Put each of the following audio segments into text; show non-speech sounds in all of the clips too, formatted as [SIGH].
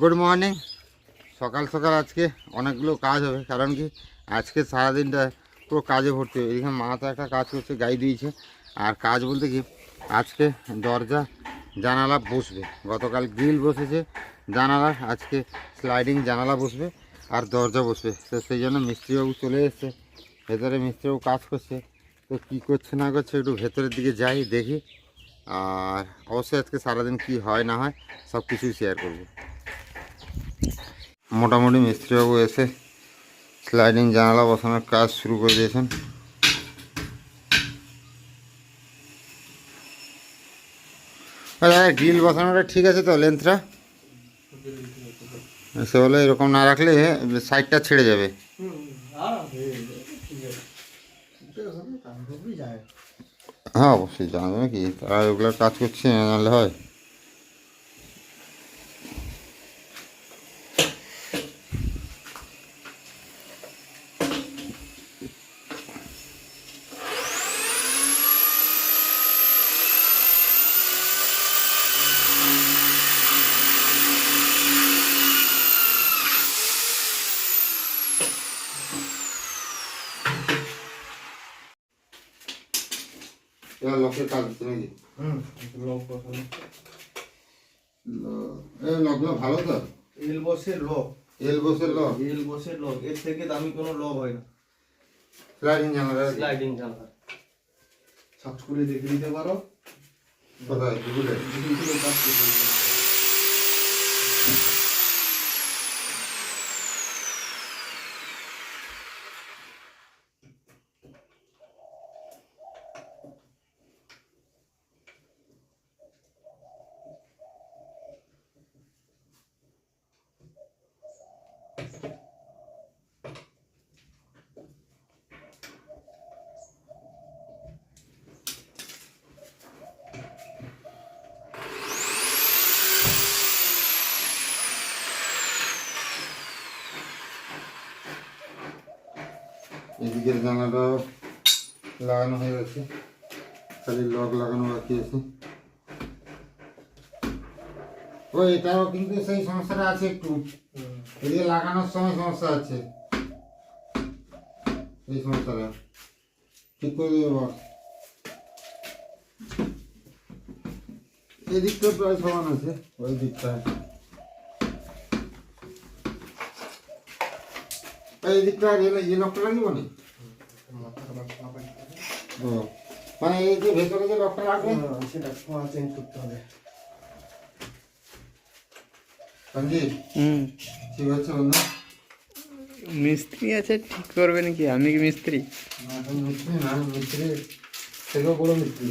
Good morning সকাল সকাল আজকে অনেকগুলো কাজ হবে, কারণ কি আজকে সারাদিনটা পুরো কাজে ভর্তি হবে এদিকে মা তো একটা কাজ করছে গাই দিয়েছে। আর কাজ বলতে কি, আজকে দরজা, জানালা বসবে। গতকাল গ্রিল বসেছে, জানালা, আজকে স্লাইডিং জানালা বসবে আর দরজা বসবে। তো সেই জন্য মিস্ত্রিবাবু চলে এসছে, ভেতরে মিস্ত্রিবাবু কাজ করছে। তো কী করছে না করছে একটু ভেতরের দিকে যাই, দেখি। আর অবশ্যই আজকে সারাদিন কি হয় না হয় সব কিছুই শেয়ার করব। মোটামুটি মিস্ত্রিবাবু এসে স্লাইডিং জানালা বসানোর কাজ শুরু করে দিয়েছেন। গ্রিল বসানোটা ঠিক আছে তো লেন্থটা সে বলে এরকম না রাখলে সাইডটা ছেড়ে যাবে। হ্যাঁ অবশ্যই জানাবে কি? তারা ওগুলোর কাজ করছে নাহলে হয়। এবার লকের কাজ হচ্ছে নাকি? এই লকগুলো ভালো তো? এল বসের লক। এল বসের লক? এল বসের লক। এর থেকে দামি কোনো লক হয় না। স্লাইডিং জানালা স্লাইডিং জানালা। সার্চ করে দেখে নিতে পারো। কোথায়? গুগলে গুগলে কাজ করতে পারবে। এদিকের লাগানো হয়ে গেছে। খালি লক লাগানো বাকি আছে। ও, এটাও কিন্তু সেই সমস্যাটা আছে একটু। এদিকে লাগানোর সময় সমস্যা আছে। এই সমস্যাটা। ঠিক করে দেবে এদিকটা প্রায় সমান আছে, ওই দিকটা। এই দিকটা এই লকটা লাগিব না মানে এই যে ভেতরে যে লকটা রাখবে সেটা ছোঁয়া চেঞ্জ করতে হবে। ঠিক আছে বন্ধু? মিস্ত্রি আছে ঠিক করবে নাকি? আমি কি মিস্ত্রি? না, মিস্ত্রি না মিস্ত্রি। থেকেও বড় মিস্ত্রি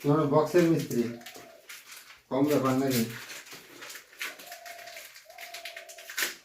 তোমার বক্সের মিস্ত্রি। কম ব্যাপার নাকি?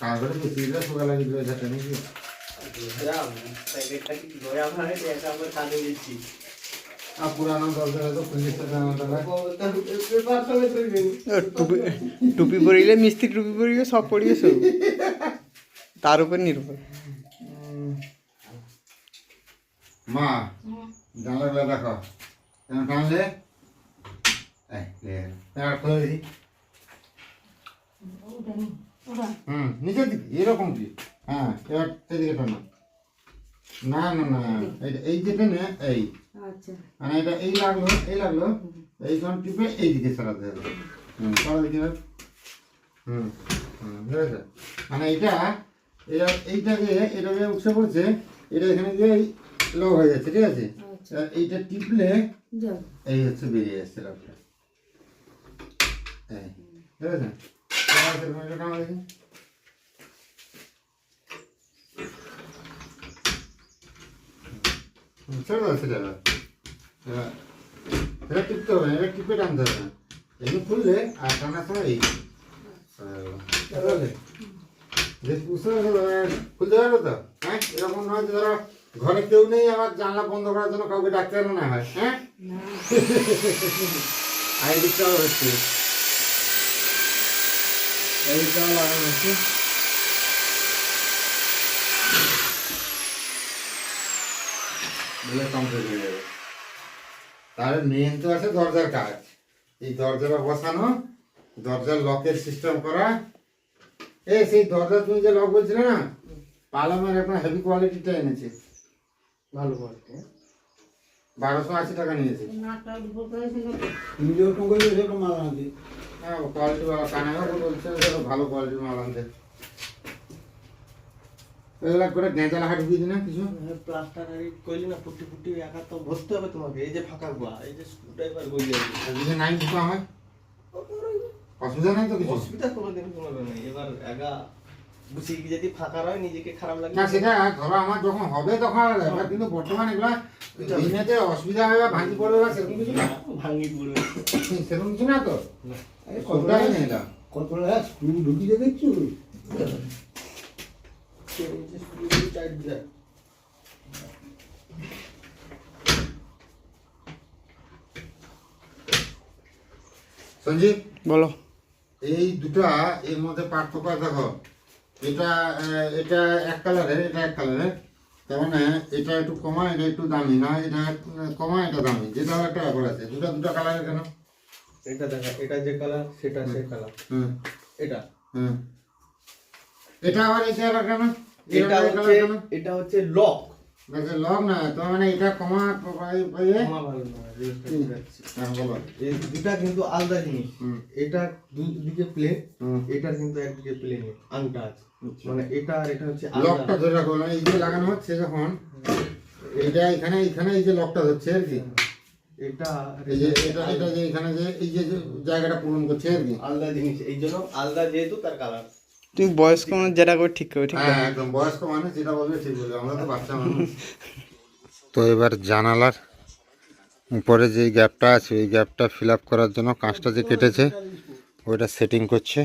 কাগজে মিস্ত্রিটা সকালে লাগিয়ে যাতে নাকি? টুপি টুপি পরিলে মিস্ত্রি টুপি পরিবে সব পরিবে সব তার উপর নির্ভর মা জানলাগুলো দেখো কেন টানলে খুলে দিই হুম নিচের দিকে এরকম কি হ্যাঁ এবার এদিকে টানো না না না এই- এই যেটা নে এই। আচ্ছা। মানে এটা এই লাগল এই লাগল এই জন টিপে এই দিকে সরাতে হবে। হুম দেখি হুম হুম ঠিক আছে মানে এটা এটা এইটা যে এটা যে উঠে পড়ছে এটা এখানে যে লো হয়ে যাচ্ছে ঠিক আছে? আচ্ছা। এইটা টিপলে এই হচ্ছে বেরিয়ে যাচ্ছে লোকটা এই ঠিক আছে এটা হবে এটা এমনি খুললে আর এই খুলতে পারবে তো হ্যাঁ এরকম ধরো ঘরে কেউ নেই আমার জানলা বন্ধ করার জন্য কাউকে ডাকতে হবে না হয় হ্যাঁ না আর এদিকটাও হচ্ছে এদিকটাও লাগানো হচ্ছে দিলে কমপ্লিট হয়ে যাবে তাহলে মেন তো আছে দরজার কাজ এই দরজাটা বসানো দরজার লকের সিস্টেম করা এ সেই দরজা তুমি যে লক বলছিলে না পালামের একটা হেভি কোয়ালিটিটা এনেছে ভালো কোয়ালিটি বারোশো আশি টাকা নিয়েছে হ্যাঁ কোয়ালিটি ভালো। বলছে ভালো কোয়ালিটির মাল এগুলা করে গেঁজালা হাট দিয়েছি না কিছু? প্লাস্টার করলি না ফুটি ফুটি একা তো ভরতে হবে তোমাকে। এই যে ফাঁকা গুয়া এই যে নাই অসুবিধা নাই তো কিছু? অসুবিধা কোনোদিন কোনো নেই। এবার একা বুঝে যদি ফাঁকা রয় নিজেকে খারাপ লাগে। না সেটা ধরো আমার যখন হবে তখন আলাদা কিন্তু বর্তমানে এগুলা অসুবিধা হবে বা ভাঙি পড়বে বা সেরকম কিছু না। ভাঙি পড়বে। সেরকম কিছু না তো? এটা কতটা স্ক্রু ঢুকিয়ে দেখছ? সঞ্জীব বলো। এই দুটা এর মধ্যে পার্থক্য দেখো। এটা এটা এক কালারের এটা এক কালারের। তার মানে এটা একটু কমা এটা একটু দামি না এটা কমা এটা দামি। যেটা একটা ব্যাপার আছে। দুটা দুটা কালারের কেন? এটা দেখা এটা যে কালার সেটা সেই কালার হুম। এটা। হুম। এটা আবার কালার কেন? এটা হচ্ছে এটা হচ্ছে লক। না মানে এটা কমা পাই- পাইয়ে আমার ভালো না জিনিসটা ঠিক আছে। হ্যাঁ দুটা কিন্তু আলাদা জিনিস। এটা দুদিকে প্লেন এটার কিন্তু একদিকে প্লেন আংটা আছে। মানে এটা আর এটা হচ্ছে লকটা ধরে রাখো মানে এই যে লাগানো হচ্ছে যখন এটা এখানে এখানে এই যে লকটা হচ্ছে আর কি। এটা আর এই যে এটা এটা এটা যে এখানে যে এই যে যে জায়গাটা পূরণ করছে আর কি। আলাদা জিনিস এই জন্য আলাদা যেহেতু তার কালার তুমি বয়স্ক মানুষ যেটা করে ঠিক করে ঠিক হ্যাঁ একদম বয়স্ক মানুষ যেটা বলবে ঠিক বলবে আমরা তো বাচ্চা মানুষ। [LAUGHS] তো এবার জানালার উপরে যে গ্যাপটা আছে ওই গ্যাপটা ফিল আপ করার জন্য কাঁচটা যে কেটেছে ওইটা সেটিং করছে।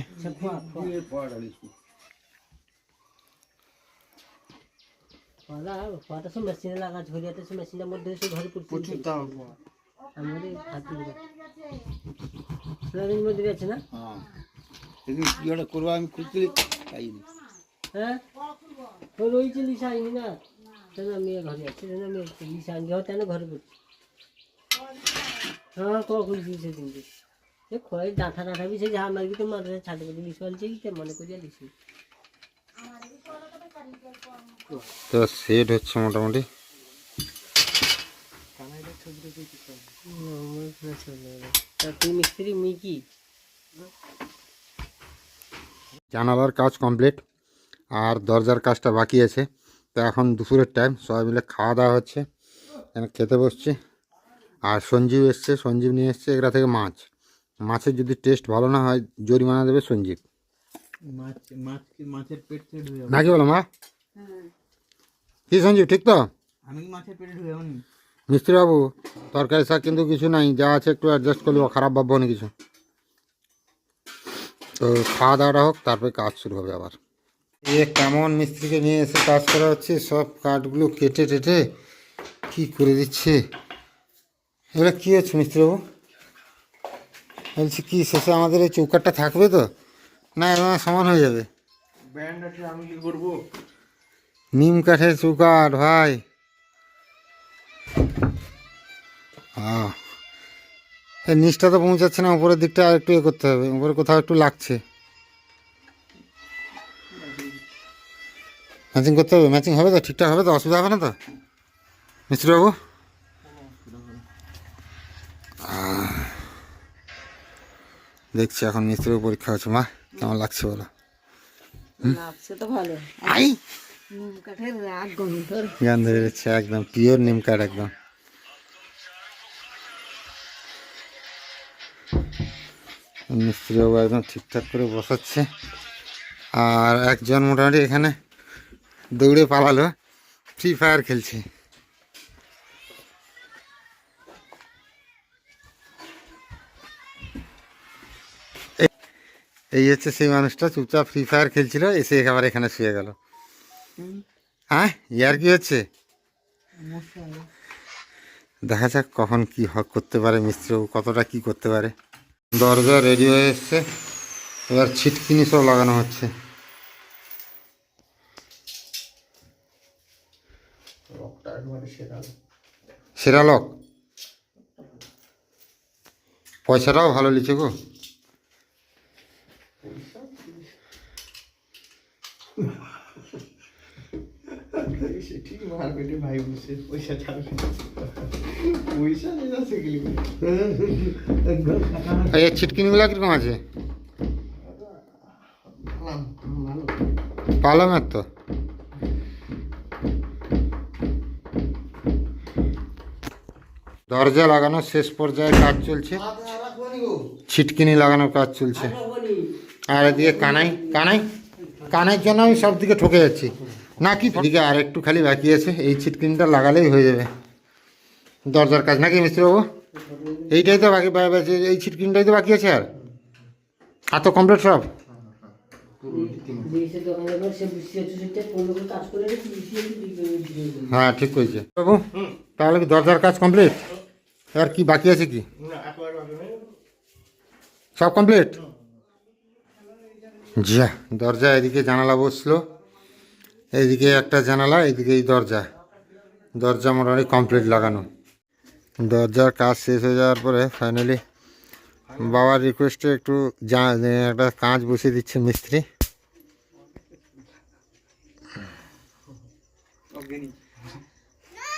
পালা পাটা সব মেশিনে লাগা ঝরিয়াতে সব মেশিনের মধ্যে ঘরে পড়ছে। দাম আমাদের হাতে সোয়াবিন মধ্যে আছে না? হ্যাঁ। সেদিন কি একটা করব? আমি খুঁজতে পাই নি হ্যাঁ? তো রয়েছে লিসা আইনি না। কেন আমি ঘরে আছি কেন আমি লিসা আনি হতে না ঘরে পড়ছি হ্যাঁ ক খুলছি সেদিন এ খয়ের ডাঁটা ডাঁটা বি সে যা মারবি তো মারে ছাড়ে বলি লিসু আনছে কি মনে লিসু। তো সেট হচ্ছে মোটামুটি তা তুই মিস্ত্রি মুই কি জানালার কাজ কমপ্লিট আর দরজার কাজটা বাকি আছে। তো এখন দুপুরের টাইম সবাই মিলে খাওয়া দাওয়া হচ্ছে। এখানে খেতে বসছে। আর সঞ্জীব এসছে সঞ্জীব নিয়ে এসছে এগুলা থেকে মাছ। মাছের যদি টেস্ট ভালো না হয় জরিমানা দেবে সঞ্জীব। মাছ মাছ কি মাছের পেট টেট হয়ে যাবে নাকি বলো মা? কি সঞ্জীব ঠিক তো? আমি মাছের পেটে ঢুকে মিস্ত্রিবাবু তরকারি শাক কিন্তু কিছু নাই যা আছে একটু অ্যাডজাস্ট করলেও খারাপ ভাববো না কিছু। তো খাওয়া দাওয়াটা হোক তারপরে কাজ শুরু হবে আবার। এ কেমন মিস্ত্রিকে নিয়ে এসে কাজ করা হচ্ছে সব কাঠগুলো কেটে টেটে কি করে দিচ্ছে? এগুলো কী হচ্ছে মিস্ত্রিবাবু? বলছি কি শেষে আমাদের এই চৌকাটটা থাকবে তো? না এবার সমান হয়ে যাবে। ব্যান্ড আছে আমি কি করব? নিম কাঠের চৌকাঠ ভাই। এই নিচটা তো পৌঁছাচ্ছে না উপরের দিকটা আর একটু এ করতে হবে উপরে কোথাও একটু লাগছে। ম্যাচিং করতে হবে ম্যাচিং হবে তো? ঠিকঠাক হবে তো? অসুবিধা হবে না তো? মিস্ত্রিবাবু দেখছি এখন মিস্ত্রিবাবু পরীক্ষা হচ্ছে। মা কেমন লাগছে বলো? গান ধরে যাচ্ছে একদম পিওর নিম কাঠ একদম। মিস্ত্রিবাবু একদম ঠিকঠাক করে বসাচ্ছে। আর একজন মোটামুটি এখানে দৌড়ে পালালো ফ্রি ফায়ার খেলছে। এই- হচ্ছে সেই মানুষটা চুপচাপ ফ্রি ফায়ার খেলছিল এসে একেবারে এখানে শুয়ে গেল। হ্যাঁ ইয়ার কি হচ্ছে? দেখা যাক কখন কি হক করতে পারে মিস্ত্রিবাবু কতটা কি করতে পারে। দরজা রেডি হয়ে এসছে। এবার ছিটকিনি সব লাগানো হচ্ছে। সেরা লক পয়সাটাও ভালো লিখে গো। সে ছিটকিনিগুলো আছে? তো। দরজা লাগানোর শেষ পর্যায়ে কাজ চলছে। ছিটকিনি লাগানোর কাজ চলছে। আর এদিকে কানাই কানাই, কানাইয়ের জন্য আমি সব দিকে ঠকে যাচ্ছি। না কি এদিকে আর একটু খালি বাকি আছে, এই ছিটকিনিটা লাগালেই হয়ে যাবে। দরজার কাজ নাকি মিস্ত্রিবাবু? এইটাই তো বাকি এই ছিটকিনিটাই তো বাকি আছে আর? আর তো কমপ্লিট সব। হ্যাঁ ঠিক করেছে। বাবু, তাহলে কি দরজার কাজ কমপ্লিট এবার কি বাকি আছে কি? সব কমপ্লিট যা, দরজা এদিকে জানালা বসল। এইদিকে একটা জানালা এদিকে এই দরজা। দরজা মোটামুটি কমপ্লিট লাগানো। দরজার কাজ শেষ হয়ে যাওয়ার পরে ফাইনালি বাবার রিকোয়েস্টে একটু একটা কাঁচ বসিয়ে দিচ্ছে মিস্ত্রি।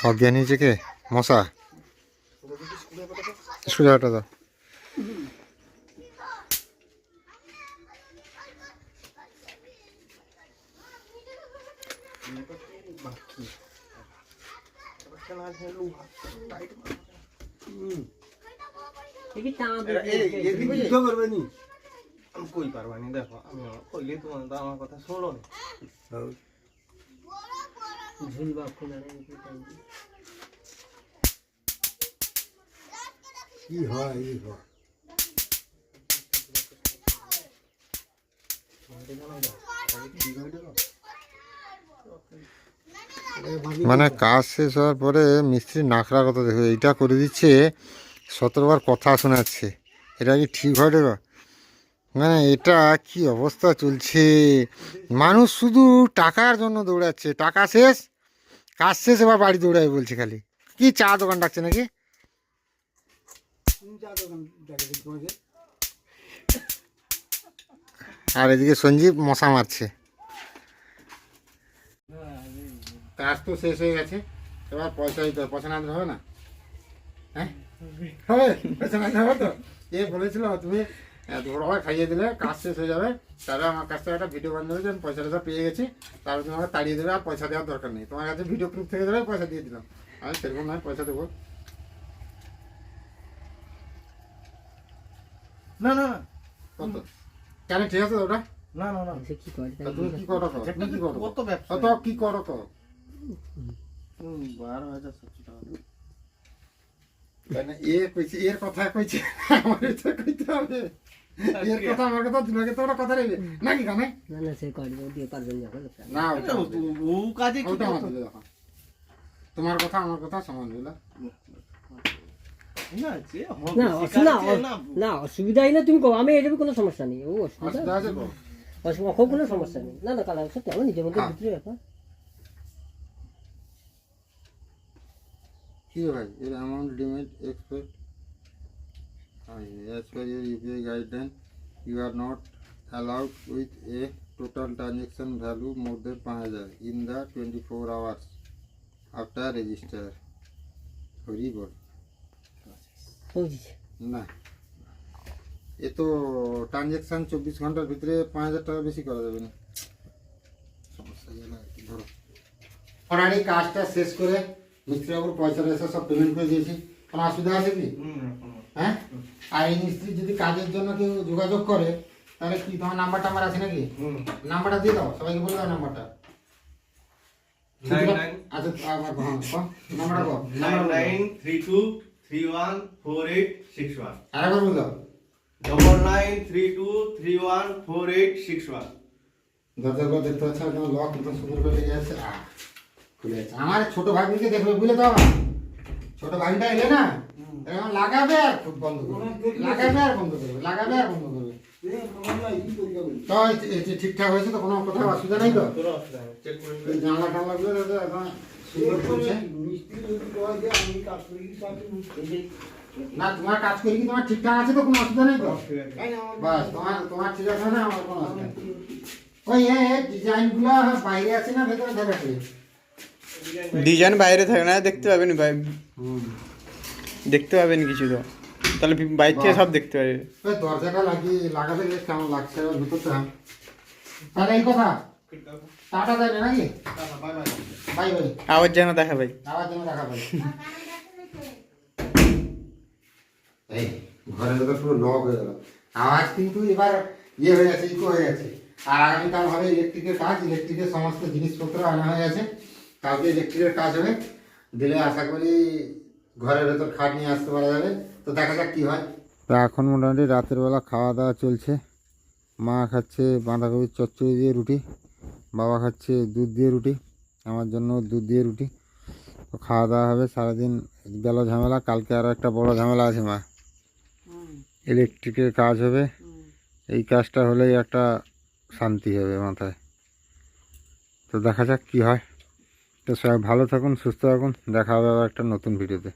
অজ্ঞানী। হয়েছে কে? মশা। স্ক্রুড্রাইভারটা দাও। দেখি টানা যুদ্ধ করবে নি আমি কই পারবানি দেখো আমি কইলে তোমার তো আমার কথা শোনো না ঝুল বা খোলা নেই কি হয় এই হয় মানে কাজ শেষ হওয়ার পরে মিস্ত্রি নাখরা কথা দেখো এইটা করে দিচ্ছে সতেরোবার কথা শোনাচ্ছে। এটা কি ঠিক হয় মানে এটা কি অবস্থা চলছে? মানুষ শুধু টাকার জন্য দৌড়াচ্ছে টাকা শেষ কাজ শেষ এবার বাড়ি দৌড়াবে বলছে খালি। কি চা দোকান ডাকছে নাকি? আর এদিকে সঞ্জীব মশা মারছে। কাজ তো শেষ হয়ে গেছে। এবার পয়সা দিতে হবে পয়সা না হবে না? হ্যাঁ? হবে? পয়সা না হবে তো? এ বলেছিল তুমি ধরো খাইয়ে দিলে কাজ শেষ হয়ে যাবে তাহলে আমার কাছ থেকে একটা ভিডিও বান্ধব আমি পয়সা টয়সা পেয়ে গেছি তারপর তুমি আমাকে তাড়িয়ে দেবে আর পয়সা দেওয়ার দরকার নেই। তোমার কাছে ভিডিও প্রুফ থেকে দেবে পয়সা দিয়ে দিলাম। আমি সেরকম নয় পয়সা দেবো। না না কত? কেন ঠিক আছে তো ওটা? না না না। সে কি করে? তা তুমি কি করো কত ব্যবসা? কত কি করো কো? বারো হাজার সাতশো টাকা মানে এ কইছে এর কথা কইছে আমার এটা কইতে হবে। এর কথা আমার কথা দুলাকে তো ওটা কথা রইবে নাকি কানে? না না সে করে দিয়ে পারবেন না ও- কাজে কি তোমার কথা আমার কথা সমান বুঝলা না, অসুবিধাই না তুমি কো আমি এটার কোনো সমস্যা নেই। ও অসুবিধা অসুবিধা কোনো সমস্যা নেই। না না কালা সত্যি আমার নিজের মধ্যে হ্যাঁ। ভিতরে ব্যাপার। কি ভাই এর amount limit expect as per your UPI guideline you are not allowed with a total transaction value more than 5000 in the 24 hours after register Hari বল বুঝেছি না এ তো ট্রানজ্যাকশন চব্বিশ ঘন্টার ভিতরে পাঁচ হাজার টাকা বেশি করা যাবে না সমস্যা গেল আর কি ধরো অনারি কাজটা শেষ করে মিস্ত্রিবাবুর পয়সা টয়সা সব পেমেন্ট করে দিয়েছি কোনো অসুবিধা আছে কি। হ্যাঁ আর এই মিস্ত্রি যদি কাজের জন্য কেউ যোগাযোগ করে তাহলে কি তোমার নাম্বার টাম্বার আছে নাকি নাম্বারটা দিয়ে দাও সবাইকে বলে দাও নাম্বারটা Nine nine আবার কও। নাম্বারটা কও nine নাম্বারটা বলো। nine three two three one four eight six one. আরেকবার বলে দাও Double nine three two three one four eight six one. দরজাগুলো দেখতে পাচ্ছ একদম লক একদম সুন্দর করে লেগে আছে খুলে আছে আমার ছোট ভাগ্নিকে দেখবে বুঝলে তো আমার ছোট ভাগ্নিটা এলে না এরকম লাগাবে আর খুব বন্ধ করবে। লাগাবে আর বন্ধ করবে লাগাবে আর বন্ধ করবে। তো ঠিকঠাক হয়েছে তো কোনো কোথাও অসুবিধা নেই তো। জানলা টানলাগুলো তো একদম সুন্দর করছে। না তোমার কাজ করি কি তোমার ঠিকঠাক আছে তো কোনো অসুবিধা নেই তো? বাস তোমার তোমার ঠিক আছে না আমার কোনো অসুবিধা নেই। ওই এ ডিজাইনগুলো বাইরে আছে না ভেতরে? থাকে ডিজাইন বাইরে থাকে না দেখতে পাবেন ভাই দেখতে পাবেন কিছু তো। তাহলে বাইরে থেকে সব দেখতে পাবে দরজাটা লাগিয়ে লাগাতে বেশ কেমন লাগছে? এবার ভিতরটা তাহলে এই কথা। টাটা দেবে নাকি? Bye bye. আবার যেন দেখা ভাই আবার যেন দেখা পাই। [LAUGHS] এই ঘরের ভেতর পুরো লক হয়ে গেল। আওয়াজ কিন্তু এবার ইয়ে হয়ে গেছে ইকো হয়ে গেছে। আর আগামীকাল হবে ইলেকট্রিকের কাজ। ইলেকট্রিকের সমস্ত জিনিসপত্র আনা হয়ে গেছে। কালকে ইলেকট্রিকের কাজ হবে দিলে আশা করি ঘরের ভেতর খাট নিয়ে আসতে পারা যাবে। তো দেখা যাক কি হয়। তো এখন মোটামুটি রাতের বেলা খাওয়া দাওয়া চলছে। মা খাচ্ছে বাঁধাকপির চচ্চড়ি দিয়ে রুটি বাবা খাচ্ছে দুধ দিয়ে রুটি আমার জন্য দুধ দিয়ে রুটি। তো খাওয়া দাওয়া হবে সারাদিন গেল ঝামেলা কালকে আরও একটা বড় ঝামেলা আছে মা। ইলেকট্রিকের কাজ হবে। এই কাজটা হলেই একটা শান্তি হবে মাথায়। তো দেখা যাক কী হয়। তো সবাই ভালো থাকুন সুস্থ থাকুন। দেখা হবে আবার একটা নতুন ভিডিওতে।